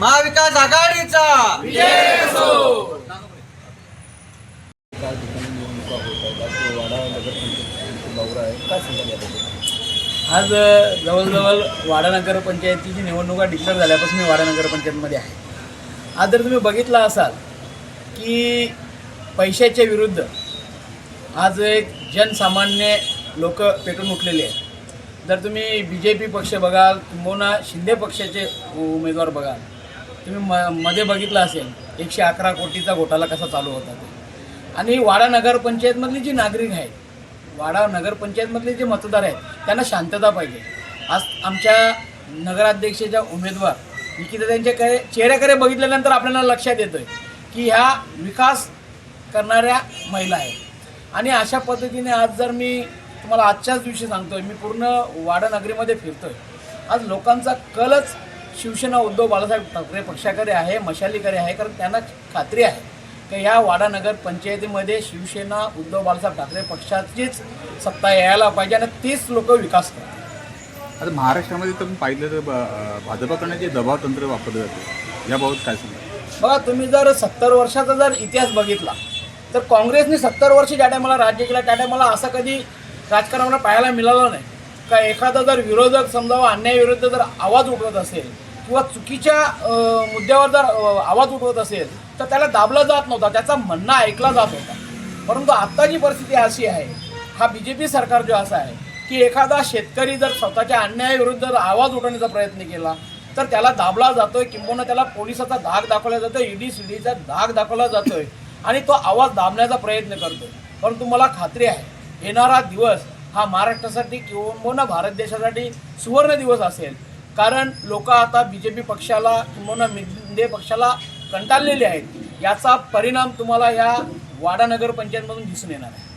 महाविकास आघाडीचा. आज जवळजवळ वाडा नगरपंचायतीची निवडणुका डिक्लेअर झाल्यापासून मी वाडा नगरपंचायतमध्ये आहे. आज जर तुम्ही बघितलं असाल की पैशाच्या विरुद्ध आज एक जनसामान्य लोक पेटून उठलेले आहेत. जर तुम्ही बी जे पी पक्ष बघाल किंबहुना शिंदे पक्षाचे उमेदवार बघाल तुम्ही म मध्ये बघितलं असेल एकशे अकरा कोटीचा घोटाळा कसा चालू होता ते. आणि वाडा नगरपंचायतमधली जी नागरिक आहेत वाडा नगरपंचायतमधले जे मतदार आहेत त्यांना शांतता पाहिजे. आज आमच्या नगराध्यक्षाच्या उमेदवार निकिता त्यांच्याकडे चेहऱ्याकडे बघितल्यानंतर आपल्याला लक्षात येतं की ह्या विकास करणाऱ्या महिला आहेत. आणि अशा पद्धतीने आज जर मी तुम्हाला आजच्याच दिवशी सांगतोय मी पूर्ण वाडा नगरीमध्ये फिरतोय. आज लोकांचा कलच शिवसेना उद्धव बाळासाहेब ठाकरे पक्षाकडे आहे मशालीकडे आहे कारण त्यांना खात्री आहे की ह्या वाडा नगर पंचायतीमध्ये शिवसेना उद्धव बाळासाहेब ठाकरे पक्षाचीच सत्ता यायला पाहिजे आणि तीच लोक विकास करतात. आता महाराष्ट्रामध्ये तर पाहिलं तर भाजपाकडनं जे दबाव तंत्र वापरलं जाते याबाबत काय सांगा बघा तुम्ही जर सत्तर वर्षाचा जर इतिहास बघितला तर काँग्रेसने सत्तर वर्ष ज्या टायमाला राज्य केलं त्या टायमाला असं कधी राजकारणाला पाहायला मिळालं नाही. का एखादा जर विरोधक समजा अन्यायाविरुद्ध जर आवाज उठवत असेल किंवा चुकीच्या मुद्द्यावर जर आवाज उठवत असेल तर त्याला दाबला जात नव्हता त्याचा म्हणणं ऐकला जात होता. परंतु आत्ताची परिस्थिती अशी आहे हा बी जे पी सरकार जो असा आहे की एखादा शेतकरी जर स्वतःच्या अन्यायाविरुद्ध जर आवाज उठवण्याचा प्रयत्न केला तर त्याला दाबला जातोय किंबहुना त्याला पोलिसाचा धाक दाखवला जातोय ईडी सीडीचा धाक दाखवला जातोय. आणि तो आवाज दाबण्याचा प्रयत्न करतो. परंतु मला खात्री आहे येणारा दिवस हा महाराष्ट्रासाठी किंवा भारत देशासाठी सुवर्ण दिवस असेल. कारण लोक आता बी जे पी पक्षाला किंवा मिंदे पक्षाला कंटाळलेले आहेत. याचा परिणाम तुम्हाला या वाडानगर पंचायतमधून दिसून येणार आहे.